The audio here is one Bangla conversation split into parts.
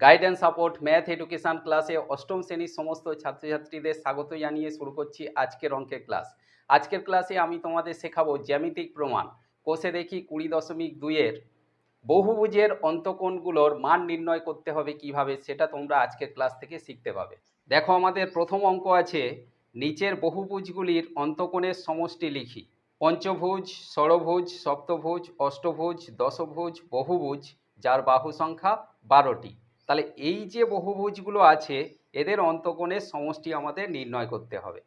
গাইডেন্স সাপোর্ট ম্যাথ এডুকেশন ক্লাসে অষ্টম শ্রেণির সমস্ত ছাত্রছাত্রীদের স্বাগত জানিয়ে শুরু করছি আজকের অঙ্কের ক্লাস আজকের ক্লাসে আমি তোমাদের শেখাবো জ্যামিতিক প্রমাণ। কোষে দেখি কুড়ি দশমিক দুইয়ের বহুভুজের অন্তকোণগুলোর মান নির্ণয় করতে হবে কীভাবে, সেটা তোমরা আজকের ক্লাস থেকে শিখতে পাবে। দেখো আমাদের প্রথম অঙ্ক আছে, নিচের বহুভুজগুলির অন্তকোণের সমষ্টি লিখি। পঞ্চভুজ, ষড়ভুজ, সপ্তভুজ, অষ্টভুজ, দশভুজ, বহুভুজ, যার বাহু সংখ্যা বারোটি। তাহলে এই যে বহুভুজগুলো আছে, এদের অন্তকোণের সমষ্টি আমাদের নির্ণয় করতে হবে।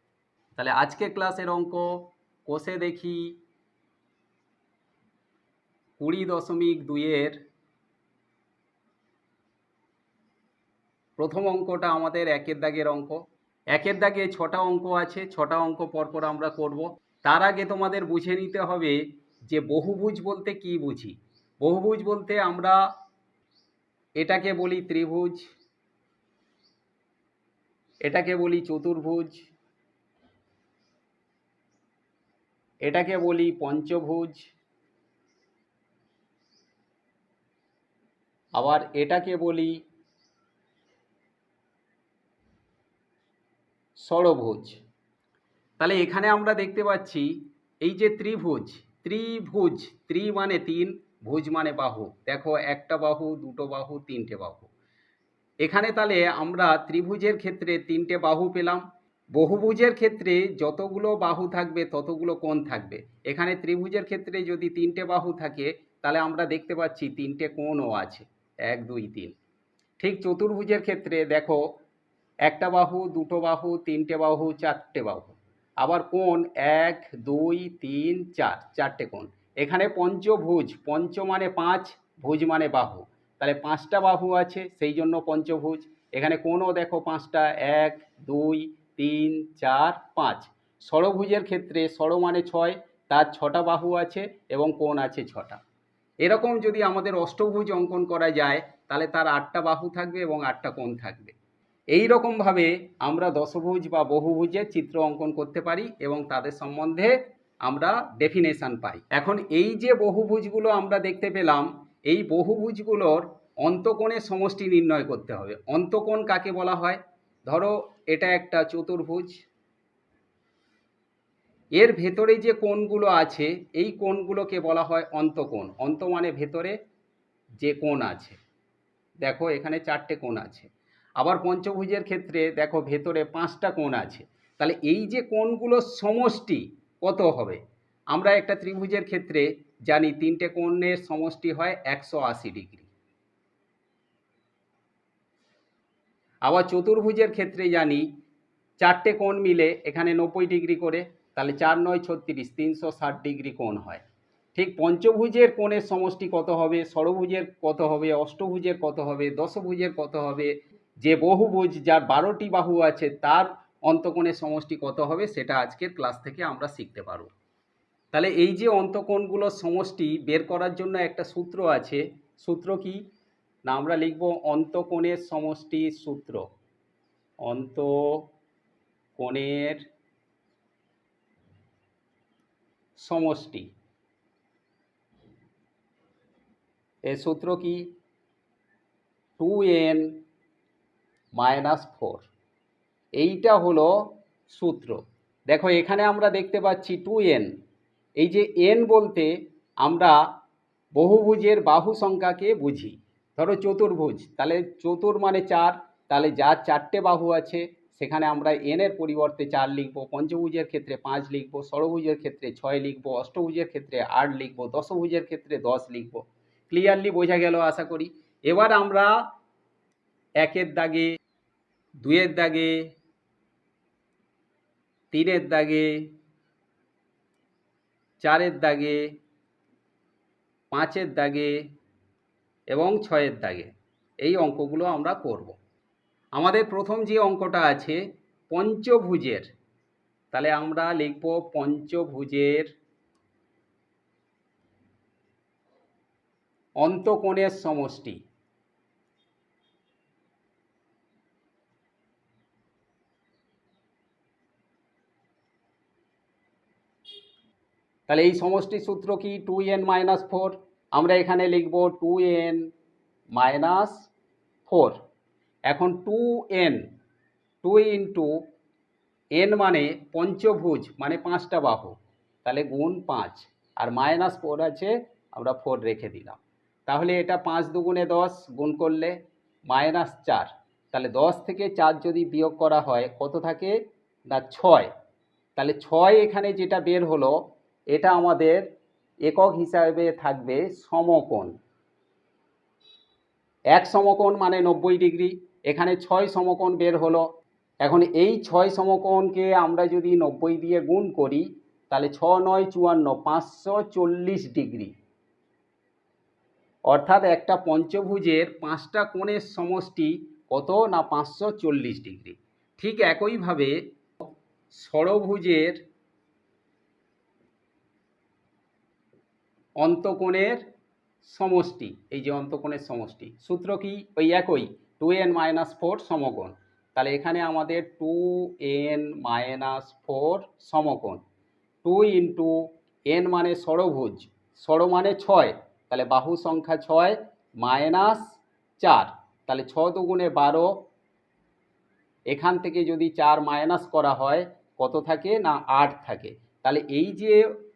তাহলে আজকে ক্লাসের অঙ্ক, কোষে দেখি কুড়ি দশমিক দুইয়ের প্রথম অঙ্কটা আমাদের একের দাগের অঙ্ক। একের দাগে ছটা অঙ্ক আছে, ছটা অঙ্ক পরপর আমরা করব। তার আগে তোমাদের বুঝে নিতে হবে যে বহুভুজ বলতে কি বুঝি? বহুভুজ বলতে আমরা এটাকে বলি ত্রিভুজ, এটাকে বলি চতুর্ভুজ, এটাকে বলি পঞ্চভুজ, আবার এটাকে বলি ষড়ভুজ। তাহলে এখানে আমরা দেখতে পাচ্ছি এই যে ত্রিভুজ ত্রিভুজ, ত্রি মানে তিন ভুজ মানে বাহু। দেখো, একটা বাহু, দুটো বাহু, তিনটে বাহু। এখানে তাহলে আমরা ত্রিভুজের ক্ষেত্রে তিনটে বাহু পেলাম। বহুভুজের ক্ষেত্রে যতগুলো বাহু থাকবে, ততগুলো কোণ থাকবে। এখানে ত্রিভুজের ক্ষেত্রে যদি তিনটে বাহু থাকে, তাহলে আমরা দেখতে পাচ্ছি তিনটে কোণও আছে। এক, দুই, তিন। ঠিক চতুর্ভুজের ক্ষেত্রে দেখো, একটা বাহু, দুটো বাহু, তিনটে বাহু, চারটে বাহু। আবার কোণ এক, দুই, তিন, চার, চারটে কোণ। এখানে পঞ্চভুজ, পঞ্চ মানে পাঁচ, ভুজ মানে বাহু। তাহলে পাঁচটা বাহু আছে, সেই জন্য পঞ্চভুজ। এখানে কোণও দেখো পাঁচটা, এক, দুই, তিন, চার, পাঁচ। ষড়ভুজের ক্ষেত্রে ষড় মানে ছয়, তার ছটা বাহু আছে এবং কোণ আছে ছটা। এরকম যদি আমাদের অষ্টভুজ অঙ্কন করা যায়, তাহলে তার আটটা বাহু থাকবে এবং আটটা কোণ থাকবে। এই রকমভাবে আমরা দশভুজ বা বহুভুজের চিত্র অঙ্কন করতে পারি এবং তাদের সম্বন্ধে আমরা ডেফিনেশন পাই। এখন এই যে বহুভুজগুলো আমরা দেখতে পেলাম, এই বহুভুজগুলোর অন্তকোণের সমষ্টি নির্ণয় করতে হবে। অন্তকোণ কাকে বলা হয়? ধরো এটা একটা চতুর্ভুজ। এর ভেতরে যে কোণগুলো আছে, এই কোণগুলোকে বলা হয় অন্তকোণ। অন্ত মানে ভেতরে যে কোণ আছে। দেখো এখানে চারটে কোণ আছে। আবার পঞ্চভুজের ক্ষেত্রে দেখো ভেতরে পাঁচটা কোণ আছে। তাহলে এই যে কোণগুলোর সমষ্টি কত হবে? আমরা একটা ত্রিভুজের ক্ষেত্রে জানি তিনটে কোণের সমষ্টি হয় একশো আশি ডিগ্রি। আবার চতুর্ভুজের ক্ষেত্রে জানি চারটে কোণ মিলে এখানে নব্বই ডিগ্রি করে, তাহলে চার নয় ছত্রিশ, তিনশো ষাট ডিগ্রি কোণ হয়। ঠিক পঞ্চভুজের কোণের সমষ্টি কত হবে? ষড়ভুজের কত হবে? অষ্টভুজের কত হবে? দশভুজের কত হবে? যে বহুভুজ যার বারোটি বাহু আছে তার অন্তকোণের সমষ্টি কত হবে সেটা আজকের ক্লাস থেকে আমরা শিখতে পারব। তাহলে এই যে অন্তকোণগুলোর সমষ্টি বের করার জন্য একটা সূত্র আছে, সূত্র কি? না, আমরা লিখব অন্তকোণের সমষ্টি সূত্র। অন্তকোণের সমষ্টি। এর সূত্র কি? Two N minus four. এইটা হলো সূত্র। দেখো, এখানে আমরা দেখতে পাচ্ছি টু এন এই যে এন বলতে আমরা বহুভুজের বাহু সংখ্যাকে বুঝি। ধরো চতুর্ভুজ, তাহলে চতুর মানে চার, তাহলে যার চারটে বাহু আছে, সেখানে আমরা এনের পরিবর্তে চার লিখব, পঞ্চভুজের ক্ষেত্রে পাঁচ লিখব, ষড়ভুজের ক্ষেত্রে ছয় লিখব, অষ্টভুজের ক্ষেত্রে আট লিখব, দশভুজের ক্ষেত্রে দশ লিখব। ক্লিয়ারলি বোঝা গেল, আশা করি। এবার আমরা একের দাগে, দুইয়ের দাগে তিনের দাগে, চারের দাগে, পাঁচের দাগে এবং ছয়ের দাগে। এই অঙ্কগুলো আমরা করব। আমাদের প্রথম যে অঙ্কটা আছে, পঞ্চভুজের, তাহলে আমরা লিখব পঞ্চভুজের অন্তকোণের সমষ্টি। তাহলে এই সমষ্টি সূত্র কি টু এন মাইনাস ফোর আমরা এখানে লিখব টু এন মাইনাস ফোর এখন two N two into N মানে পঞ্চভুজ মানে পাঁচটা বাহু। তাহলে গুণ পাঁচ। আর মাইনাস ফোর আছে, আমরা ফোর রেখে দিলাম। তাহলে এটা পাঁচ দুগুণে দশ, গুণ করলে মাইনাস চার। তাহলে দশ থেকে চার যদি বিয়োগ করা হয়, কত থাকে? না, ছয়। তাহলে ছয় এখানে যেটা বের হলো এটা আমাদের একক হিসাবে থাকবে সমকোণ। এক সমকোণ মানে নব্বই ডিগ্রি, এখানে ছয় সমকোণ বের হলো। এখন এই ছয় সমকোণকে আমরা যদি নব্বই দিয়ে গুণ করি, তাহলে ছ, নয়, চুয়ান্ন, পাঁচশো চল্লিশ ডিগ্রি। অর্থাৎ একটা পঞ্চভুজের পাঁচটা কোণের সমষ্টি কত না পাঁচশো চল্লিশ ডিগ্রি? ঠিক একইভাবে ষড়ভুজের অন্তকোণের সমষ্টি, এই যে অন্তকোণের সমষ্টি। সূত্র কি? ওই একই, টু এন মাইনাস ফোর সমকোণ। তাহলে এখানে আমাদের টু এন মাইনাস ফোর সমকোণ। টু ইন্টু এন মানে ষড়ভুজ, ষড় মানে ছয়। তাহলে বাহু সংখ্যা ছয় মাইনাস চার। তাহলে ছ দুগুণে বারো, এখান থেকে যদি চার মাইনাস করা হয়, কত থাকে না আট থাকে? তাহলে এই যে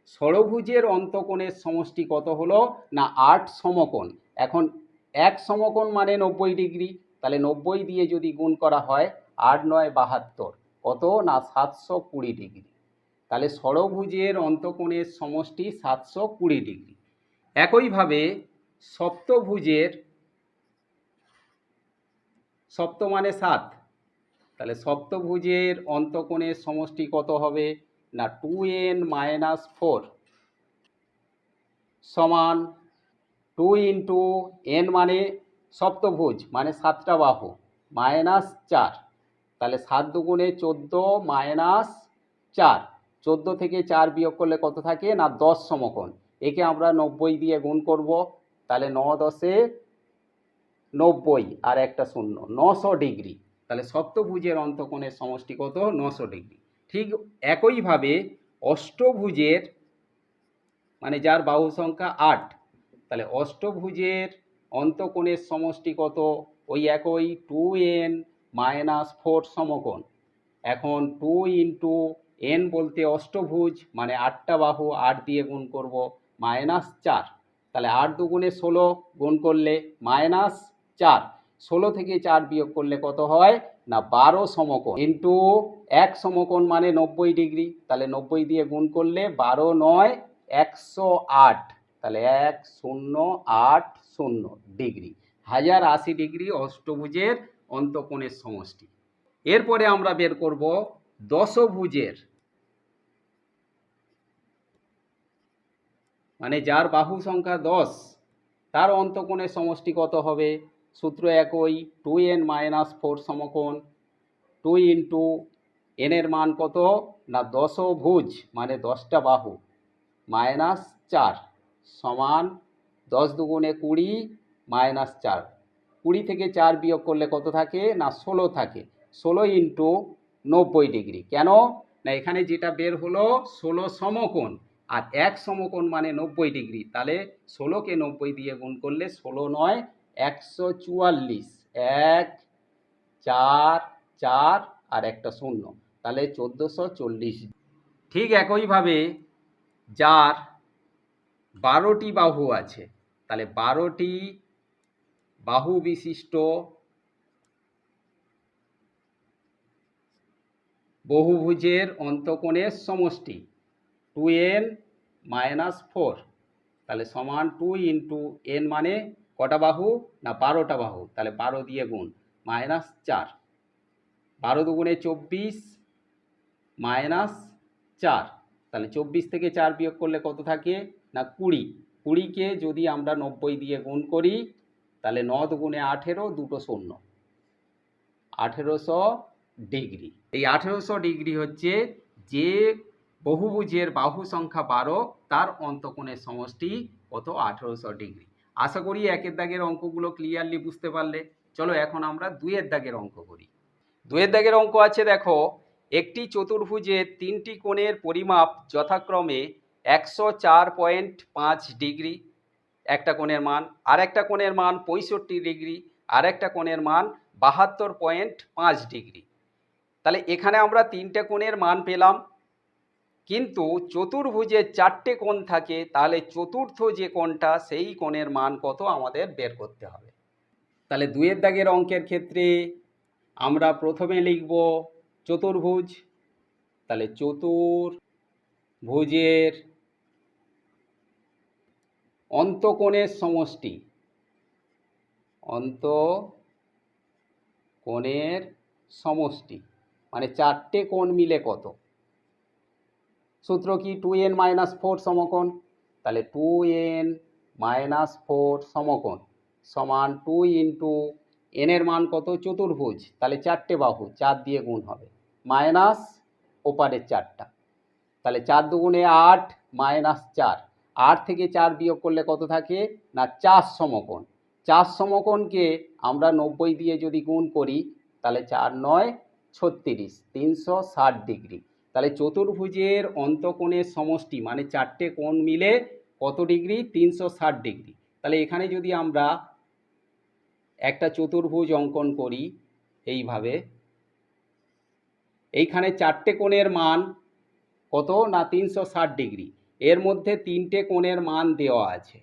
ষড়ভুজের অন্তকোণের সমষ্টি কত হলো? না, আট সমকোণ। এখন এক সমকোণ মানে নব্বই ডিগ্রি। তাহলে নব্বই দিয়ে যদি গুণ করা হয়, আট নয় বাহাত্তর। কত? না, সাতশো কুড়ি ডিগ্রি। তাহলে ষড়ভুজের অন্তকোণের সমষ্টি সাতশো কুড়ি ডিগ্রি। একইভাবে সপ্তভুজের সপ্ত মানে সাত। তাহলে সপ্তভুজের অন্তকোণের সমষ্টি কত হবে? না টু এন মাইনাস ফোর সমান টু ইন্টু এন মানে সপ্তভুজ মানে সাতটা বাহু মাইনাস চার। তাহলে সাত দুগুণে চোদ্দ মাইনাস চার। চোদ্দ থেকে চার বিয়োগ করলে কত থাকে? না, দশ সমকোণ। একে আমরা নব্বই দিয়ে গুণ করব। তাহলে ন দশে নব্বই আর একটা শূন্য, নশো ডিগ্রি। তাহলে সপ্তভুজের অন্তকোণের সমষ্টি কত? নশো ডিগ্রি। ঠিক একইভাবে অষ্টভুজের মানে যার বাহু সংখ্যা আট, তাহলে অষ্টভুজের অন্তকোণের সমষ্টি কত? ওই একই টু এন মাইনাস ফোর সমকোণ। এখন টু ইন্টু এন বলতে অষ্টভুজ মানে আটটা বাহু আট দিয়ে গুণ করব মাইনাস চার। তাহলে আট দুগুণে ষোলো গুণ করলে মাইনাস চার। ষোলো থেকে চার বিয়োগ করলে কত হয়? না বারো সমকোণ ইন্টু এক সমকোণ মানে নব্বই ডিগ্রি, তাহলে নব্বই দিয়ে গুণ করলে বারো নয়, একশো আট, তাহলে এক শূন্য আট শূন্য ডিগ্রি। হাজার আশি ডিগ্রি অষ্টভুজের অন্তকোণের সমষ্টি। এরপরে আমরা বের করব দশভুজের। মানে যার বাহু সংখ্যা দশ, তার অন্তকোণের সমষ্টি কত হবে? সূত্র একই টু এন মাইনাস ফোর সমকোণ টু ইন্টু এনের মান কত? না দশভুজ মানে দশটা বাহু মাইনাস চার, সমান দশ দুগুণে কুড়ি মাইনাস চার। কুড়ি থেকে চার বিয়োগ করলে কত থাকে? না, ষোলো থাকে। ষোলো ইন্টু নব্বই ডিগ্রি। কেন? না, এখানে যেটা বের হলো, ষোলো সমকোণ। আর এক সমকোণ মানে নব্বই ডিগ্রি। তাহলে ষোলোকে নব্বই দিয়ে গুণ করলে ষোলো নয় একশো চুয়াল্লিশ। এক, চার চার আর একটা শূন্য। তাহলে চোদ্দোশো চল্লিশ। ঠিক একইভাবে যার বারোটি বাহু আছে, তাহলে বারোটি বাহু বিশিষ্ট বহুভুজের অন্তকোণের সমষ্টি টু এন মাইনাস ফোর। তাহলে সমান টু ইন্টু এন মানে কটা বাহু? না, বারোটা বাহু। তাহলে বারো দিয়ে গুণ মাইনাস চার। বারো দুগুণে চব্বিশ মাইনাস চার। তাহলে চব্বিশ থেকে চার বিয়োগ করলে কত থাকে? না, কুড়ি। কুড়িকে যদি আমরা নব্বই দিয়ে গুণ করি, তাহলে ন দুগুণে আঠেরো, দুটো শূন্য। আঠেরোশো ডিগ্রি। এই আঠেরোশো ডিগ্রি হচ্ছে যে বহুভুজের বাহু সংখ্যা বারো, তার অন্তকোণের সমষ্টি কত? আঠেরোশো ডিগ্রি। আশা করি একের দাগের অঙ্কগুলো ক্লিয়ারলি বুঝতে পারলে। চলো এখন আমরা দুইয়ের দাগের অঙ্ক করি। দুইয়ের দাগের অঙ্ক আছে, দেখো, একটি চতুর্ভুজের তিনটি কোণের পরিমাপ যথাক্রমে একশো চার পয়েন্ট পাঁচ ডিগ্রি, একটা কোণের মান, আর একটা কোণের মান পঁয়ষট্টি ডিগ্রি, আর একটা কোণের মান বাহাত্তর পয়েন্ট পাঁচ ডিগ্রি। তাহলে এখানে আমরা তিনটে কোণের মান পেলাম কিন্তু চতুর্ভুজের চারটে কোণ থাকে, তাহলে চতুর্থ যে কোণটা, সেই কোণের মান কত আমাদের বের করতে হবে। তাহলে দুয়ের দাগের অঙ্কের ক্ষেত্রে আমরা প্রথমে লিখব চতুর্ভুজ। তাহলে চতুর্ভুজের অন্তকোণের সমষ্টি অন্ত কোণের সমষ্টি মানে চারটে কোণ মিলে কত? সূত্র কি? টু এন মাইনাস ফোর সমকোণ। তাহলে টু এন মাইনাস ফোর সমকোণ সমান টু ইন্টু এনের মান কত? চতুর্ভুজ। তাহলে চারটে বাহু, চার দিয়ে গুণ হবে। মাইনাস ওপারের চারটা। তাহলে চার দুগুণে আট মাইনাস চার। আট থেকে চার বিয়োগ করলে কত থাকে? না, চার সমকোণ। চার সমকোণকে আমরা নব্বই দিয়ে যদি গুণ করি, তাহলে চার নয়, ছত্রিশ, তিনশো ষাট ডিগ্রি। তাহলে চতুর্ভুজের অন্তকোণের সমষ্টি মানে চারটে কোণ মিলে কত ডিগ্রি? তিনশো ষাট ডিগ্রি। তাহলে এখানে যদি আমরা একটা চতুর্ভুজ অঙ্কন করি এইভাবে, এইখানে চারটে কোণের মান কত না তিনশো ষাট ডিগ্রি? এর মধ্যে তিনটে কোণের মান দেওয়া আছে।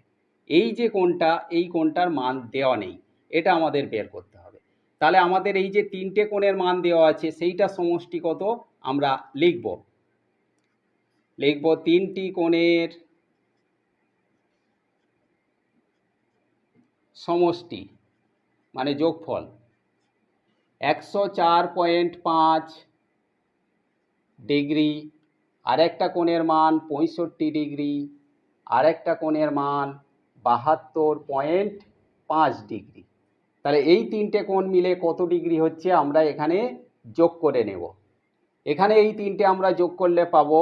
এই যে কোণটা, এই কোণটার মান দেওয়া নেই। এটা আমাদের বের করতে হবে। তাহলে আমাদের এই যে তিনটে কোণের মান দেওয়া আছে, সেইটা সমষ্টি কত? আমরা লিখব। লিখব তিনটি কোণের সমষ্টি মানে যোগফল। একশো চার পয়েন্ট পাঁচ ডিগ্রি, আরেকটা কোণের মান পঁয়ষট্টি ডিগ্রি, আরেকটা কোণের মান বাহাত্তর পয়েন্ট পাঁচ ডিগ্রি। তাহলে এই তিনটে কোণ মিলে কত ডিগ্রি হচ্ছে আমরা এখানে যোগ করে নেব। এখানে এই তিনটে আমরা যোগ করলে পাবো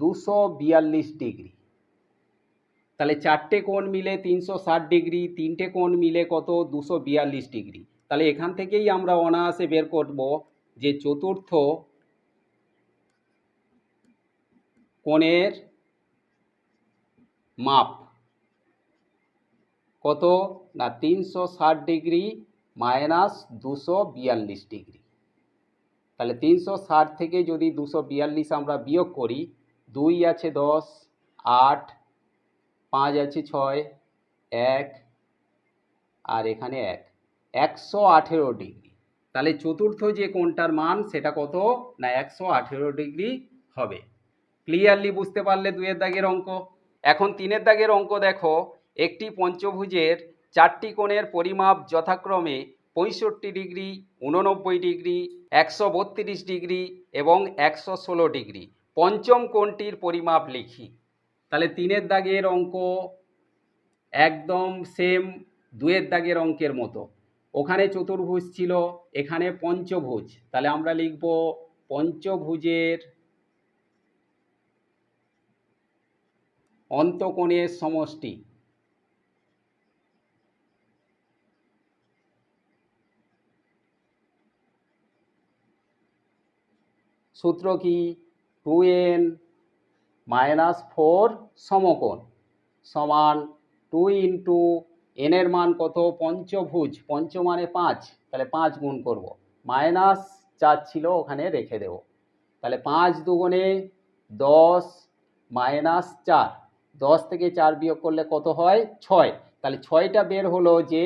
দুশো বিয়াল্লিশ ডিগ্রি। তাহলে চারটে কোণ মিলে তিনশো ষাট ডিগ্রি, তিনটে কোণ মিলে কত? দুশো বিয়াল্লিশ ডিগ্রি। তাহলে এখান থেকেই আমরা অনায়াসে বের করব যে চতুর্থ কোণের মাপ। কত? না, তিনশো ষাট ডিগ্রি মাইনাস দুশো বিয়াল্লিশ ডিগ্রি। তাহলে তিনশো ষাট থেকে যদি দুশো বিয়াল্লিশ আমরা বিয়োগ করি, দুই আছে দশ, আট, পাঁচ আছে ছয়, এক, আর এখানে এক। একশো আঠেরো ডিগ্রি। তাহলে চতুর্থ যে কোণটার মান, সেটা কত? না, একশো আঠেরো ডিগ্রি হবে। ক্লিয়ারলি বুঝতে পারলে দুয়ের দাগের অঙ্ক? এখন তিনের দাগের অঙ্ক দেখো, একটি পঞ্চভুজের চারটি কোণের পরিমাপ যথাক্রমে পঁয়ষট্টি ডিগ্রি উননব্বই ডিগ্রি, একশো বত্রিশ ডিগ্রি এবং একশো ষোলো ডিগ্রি। পঞ্চম কোণটির পরিমাপ লিখি। তাহলে তিনের দাগের অঙ্ক একদম সেম দুয়ের দাগের অঙ্কের মতো। ওখানে চতুর্ভুজ ছিল, এখানে পঞ্চভুজ। তাহলে আমরা লিখব পঞ্চভুজের অন্তকোণের সমষ্টি। সূত্র কি? টু এন মাইনাস ফোর সমকোণ সমান টু ইন্টু এনের মান কত? পঞ্চভুজ। পঞ্চ মানে পাঁচ। তাহলে পাঁচ গুণ করব। মাইনাস চার ছিল, ওখানে রেখে দেব। তাহলে পাঁচ দুগুণে দশ মাইনাস চার। দশ থেকে চার বিয়োগ করলে কত হয়? ছয়। তাহলে ছয়টা বের হলো যে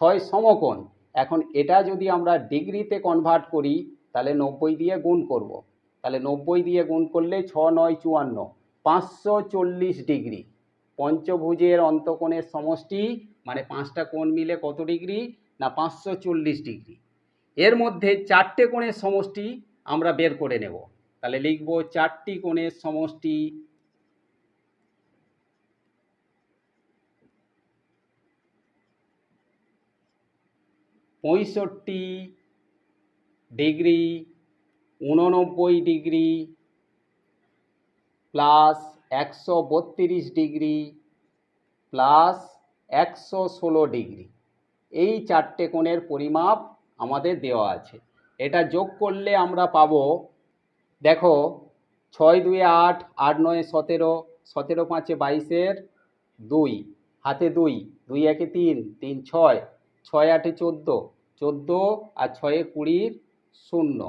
ছয় সমকোণ। এখন এটা যদি আমরা ডিগ্রিতে কনভার্ট করি তাহলে নব্বই দিয়ে গুণ করব। তাহলে নব্বই দিয়ে গুণ করলে ছ, নয়, চুয়ান্ন, পাঁচশো চল্লিশ ডিগ্রি। পঞ্চভুজের অন্তকোণের সমষ্টি মানে পাঁচটা কোণ মিলে কত ডিগ্রি? না, পাঁচশো চল্লিশ ডিগ্রি। এর মধ্যে চারটে কোণের সমষ্টি আমরা বের করে নেব। তাহলে লিখব চারটি কোণের সমষ্টি। পঁয়ষট্টি ডিগ্রি উননব্বই ডিগ্রি প্লাস একশো বত্রিশ ডিগ্রি প্লাস একশো ষোলো ডিগ্রি। এই চারটে কোণের পরিমাপ আমাদের দেওয়া আছে। এটা যোগ করলে আমরা পাব, দেখো, ছয় দুই আট আট নয় সতেরো সতেরো পাঁচে বাইশের দুই, হাতে দুই দুই একে তিন তিন ছয় ছয় আটে চোদ্দ চোদ্দ আর ছয়ে কুড়ির শূন্য।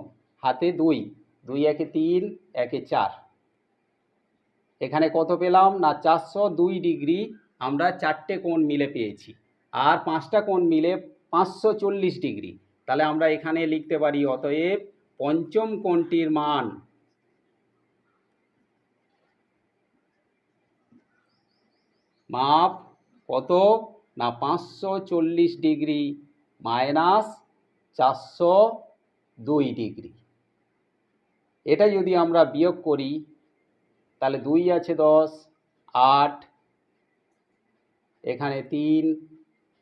হাতে দুই দুই একে তিন, একে চার। এখানে কত পেলাম? না, চারশো দুই ডিগ্রি আমরা চারটে কোণ মিলে পেয়েছি। আর পাঁচটা কোণ মিলে পাঁচশো চল্লিশ ডিগ্রি। তাহলে আমরা এখানে লিখতে পারি, অতএব পঞ্চম কোণটির মান মাপ কত? না, পাঁচশো চল্লিশ ডিগ্রি মাইনাস চারশো দুই ডিগ্রি। এটা যদি আমরা বিয়োগ করি, তাহলে দুই আছে দশ, আট, এখানে তিন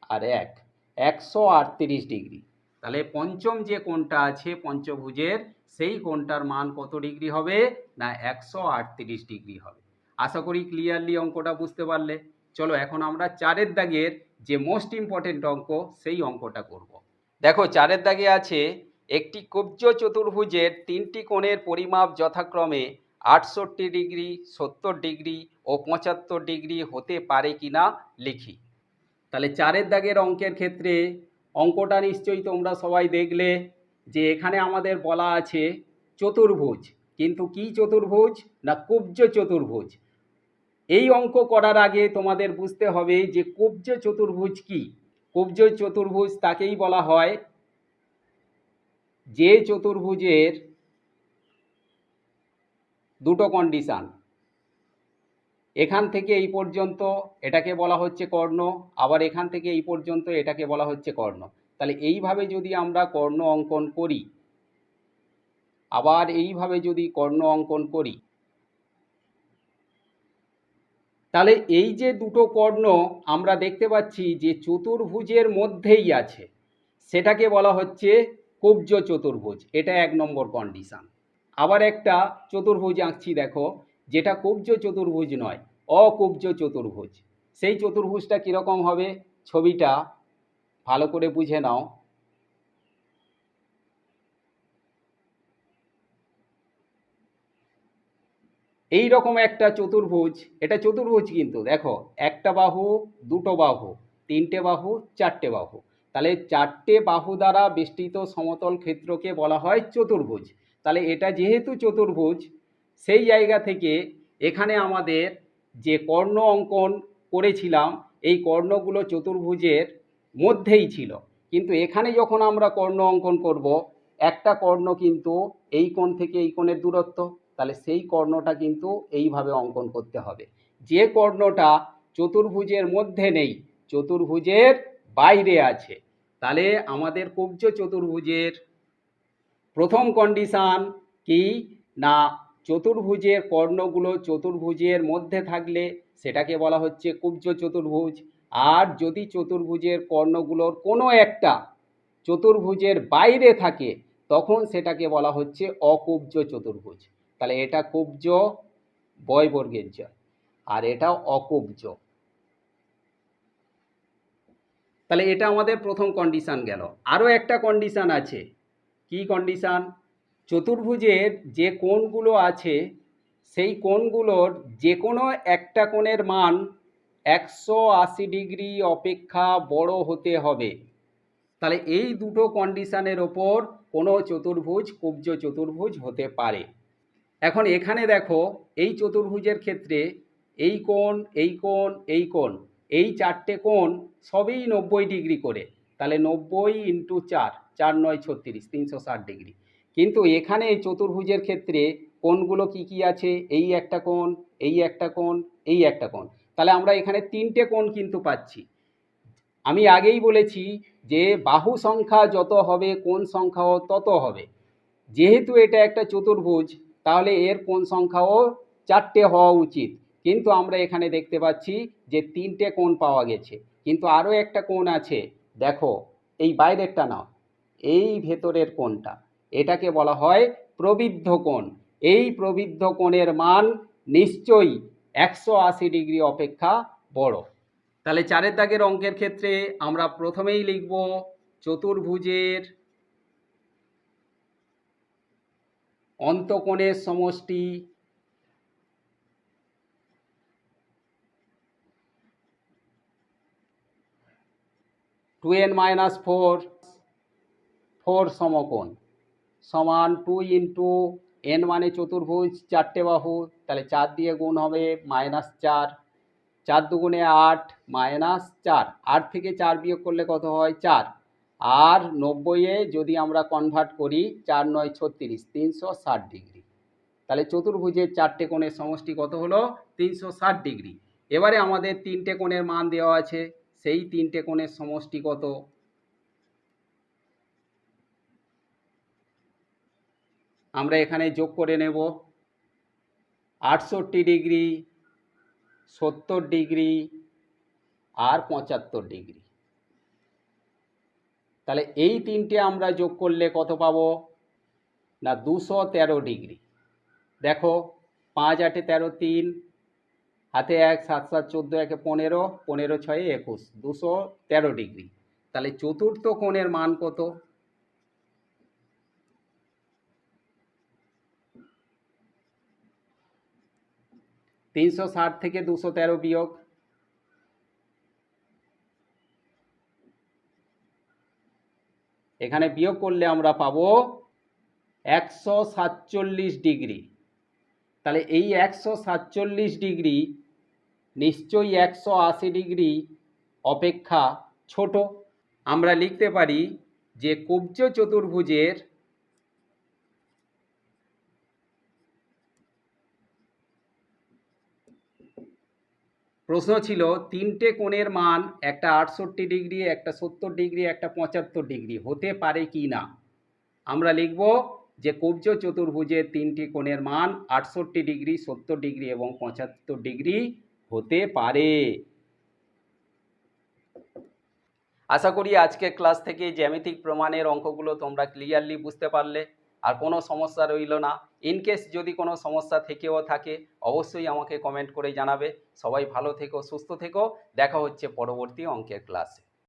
আর এক। একশো আটত্রিশ ডিগ্রি। তাহলে পঞ্চম যে কোণটা আছে, পঞ্চভুজের, সেই কোণটার মান কত ডিগ্রি হবে? না, একশো আটত্রিশ ডিগ্রি হবে। আশা করি ক্লিয়ারলি অঙ্কটা বুঝতে পারলে। চলো এখন আমরা চারের দাগের যে মোস্ট ইম্পর্টেন্ট অঙ্ক, সেই অঙ্কটা করব। দেখো, চারের দাগে আছে একটি কুব্জ চতুর্ভুজের তিনটি কোণের পরিমাপ যথাক্রমে আটষট্টি ডিগ্রি, সত্তর ডিগ্রি ও পঁচাত্তর ডিগ্রি হতে পারে কি না লিখি। তাহলে চারের দাগের অঙ্কের ক্ষেত্রে অঙ্কটা নিশ্চয়ই তোমরা সবাই দেখলে যে এখানে আমাদের বলা আছে চতুর্ভুজ। কিন্তু কি চতুর্ভুজ না কুব্জ চতুর্ভুজ? এই অঙ্ক করার আগে তোমাদের বুঝতে হবে যে কুব্জ চতুর্ভুজ কি? কুব্জ চতুর্ভুজ তাকেই বলা হয় যে চতুর্ভুজের দুটো কন্ডিশান এখান থেকে এই পর্যন্ত এটাকে বলা হচ্ছে কর্ণ, আবার এখান থেকে এই পর্যন্ত এটাকে বলা হচ্ছে কর্ণ। তাহলে এইভাবে যদি আমরা কর্ণ অঙ্কন করি, আবার এইভাবে যদি কর্ণ অঙ্কন করি, তাহলে এই যে দুটো কর্ণ আমরা দেখতে পাচ্ছি যে চতুর্ভুজের মধ্যেই আছে, সেটাকে বলা হচ্ছে কুব্জ চতুর্ভুজ, এটা এক নম্বর কন্ডিশন আবার একটা চতুর্ভুজ আঁকছি দেখো, যেটা কুব্জ চতুর্ভুজ নয়, অকুব্জ চতুর্ভুজ। সেই চতুর্ভুজটা কীরকম হবে? ছবিটা ভালো করে বুঝে নাও। এই রকম একটা চতুর্ভুজ, এটা চতুর্ভুজ কিন্তু, দেখো, একটা বাহু, দুটো বাহু, তিনটে বাহু, চারটে বাহু। তাহলে চারটে বাহু দ্বারা বেষ্টিত সমতল ক্ষেত্রকে বলা হয় চতুর্ভুজ। তাহলে এটা যেহেতু চতুর্ভুজ, সেই জায়গা থেকে এখানে আমাদের যে কর্ণ অঙ্কন করেছিলাম, এই কর্ণগুলো চতুর্ভুজের মধ্যেই ছিল। কিন্তু এখানে যখন আমরা কর্ণ অঙ্কন করব, একটা কর্ণ কিন্তু এই কোণ থেকে এই কোণের দূরত্ব, তাহলে সেই কর্ণটা কিন্তু এইভাবে অঙ্কন করতে হবে। যে কর্ণটা চতুর্ভুজের মধ্যে নেই, চতুর্ভুজের বাইরে আছে। তাহলে আমাদের কুব্জ চতুর্ভুজের প্রথম কন্ডিশান কি? না, চতুর্ভুজের কর্ণগুলো চতুর্ভুজের মধ্যে থাকলে সেটাকে বলা হচ্ছে কুব্জ চতুর্ভুজ। আর যদি চতুর্ভুজের কর্ণগুলোর কোনো একটা চতুর্ভুজের বাইরে থাকে, তখন সেটাকে বলা হচ্ছে অকুব্জ চতুর্ভুজ। তাহলে এটা কুব্জ বয়বর্গের জয়, আর এটা অকুব্জ। তাহলে এটা আমাদের প্রথম কন্ডিশান গেল। আরও একটা কন্ডিশান আছে। কি কন্ডিশান চতুর্ভুজের যে কোণগুলো আছে, সেই কোণগুলোর যে কোনো একটা কোণের মান একশো আশি ডিগ্রি অপেক্ষা বড় হতে হবে। তাহলে এই দুটো কন্ডিশানের ওপর কোনো চতুর্ভুজ, কুব্জ চতুর্ভুজ হতে পারে। এখন এখানে দেখো, এই চতুর্ভুজের ক্ষেত্রে এই কোণ এই কোণ এই কোণ এই চারটে কোণ সবই নব্বই ডিগ্রি করে। তাহলে নব্বই ইন্টু চার চার নয় ছত্রিশ, তিনশো ষাট ডিগ্রি। কিন্তু এখানে এই চতুর্ভুজের ক্ষেত্রে কোণগুলো কি কি আছে? এই একটা কোণ, এই একটা কোণ, এই একটা কোণ। তাহলে আমরা এখানে তিনটে কোণ কিন্তু পাচ্ছি। আমি আগেই বলেছি যে বাহু সংখ্যা যত হবে, কোণ সংখ্যাও তত হবে। যেহেতু এটা একটা চতুর্ভুজ, তাহলে এর কোণ সংখ্যাও চারটে হওয়া উচিত। কিন্তু আমরা এখানে দেখতে পাচ্ছি যে তিনটে কোণ পাওয়া গেছে। কিন্তু আরও একটা কোণ আছে, দেখো, এই বাইরেরটা নাও, এই ভেতরের কোণটা, এটাকে বলা হয় প্রবৃদ্ধ কোণ। এই প্রবৃদ্ধ কোণের মান নিশ্চয়ই একশো আশি ডিগ্রি অপেক্ষা বড়। তাহলে চারের দাগের অঙ্কের ক্ষেত্রে আমরা প্রথমেই লিখব চতুর্ভুজের অন্তকোণের সমষ্টি two N minus four four সমকোণ। সমান টু ইন্টু এন মানে চতুর্ভুজ, চারটে বাহু, তাহলে চার দিয়ে গুণ হবে মাইনাস চার। চার দুগুণে আট, মাইনাস চার। আট থেকে চার বিয়োগ করলে কত হয়? চার। আর নব্বইয়ে যদি আমরা কনভার্ট করি, চার নয় ছত্রিশ, তিনশো ষাট ডিগ্রি। তাহলে চতুর্ভুজের চারটে কোণের সমষ্টি কত হলো? তিনশো ষাট ডিগ্রি। এবারে আমাদের তিনটে কোণের মান দেওয়া আছে। সেই তিনটে কোণের সমষ্টি কত? আমরা এখানে যোগ করে নেব। আটষট্টি ডিগ্রি, সত্তর ডিগ্রি আর পঁচাত্তর ডিগ্রি। তাহলে এই তিনটে আমরা যোগ করলে কত পাবো? না, দুশো তেরো ডিগ্রি। দেখো, পাঁচ আটে তেরো তিন হাতে এক, সাত সাত, চোদ্দ, একে পনেরো পনেরো, ছয়ে, একুশ, দুশো তেরো ডিগ্রি। তাহলে চতুর্থ কোণের মান কত? তিনশো ষাট থেকে দুশো তেরো বিয়োগ। এখানে বিয়োগ করলে আমরা পাবো একশো সাতচল্লিশ ডিগ্রি। তাহলে এই একশো সাতচল্লিশ ডিগ্রি নিশ্চয়ই একশো আশি ডিগ্রি অপেক্ষা ছোট। আমরা লিখতে পারি যে কব্জ চতুর্ভুজের প্রশ্ন ছিল, তিনটে কোণের মান একটা আটষট্টি ডিগ্রি, একটা সত্তর ডিগ্রি, একটা পঁচাত্তর ডিগ্রি, হতে পারে কি না? আমরা লিখব যে কব্জ চতুর্ভুজের তিনটি কোণের মান আটষট্টি ডিগ্রি, সত্তর ডিগ্রি এবং পঁচাত্তর ডিগ্রি হতে পারে। আশা করি আজকের ক্লাস থেকে জ্যামিতিক প্রমাণের অঙ্কগুলো তোমরা ক্লিয়ারলি বুঝতে পারলে, আর কোনো সমস্যা রইল না। ইনকেস যদি কোনো সমস্যা থেকেও থাকে, অবশ্যই আমাকে কমেন্ট করে জানাবে। সবাই ভালো থেকো, সুস্থ থেকো। দেখা হচ্ছে পরবর্তী অঙ্কের ক্লাসে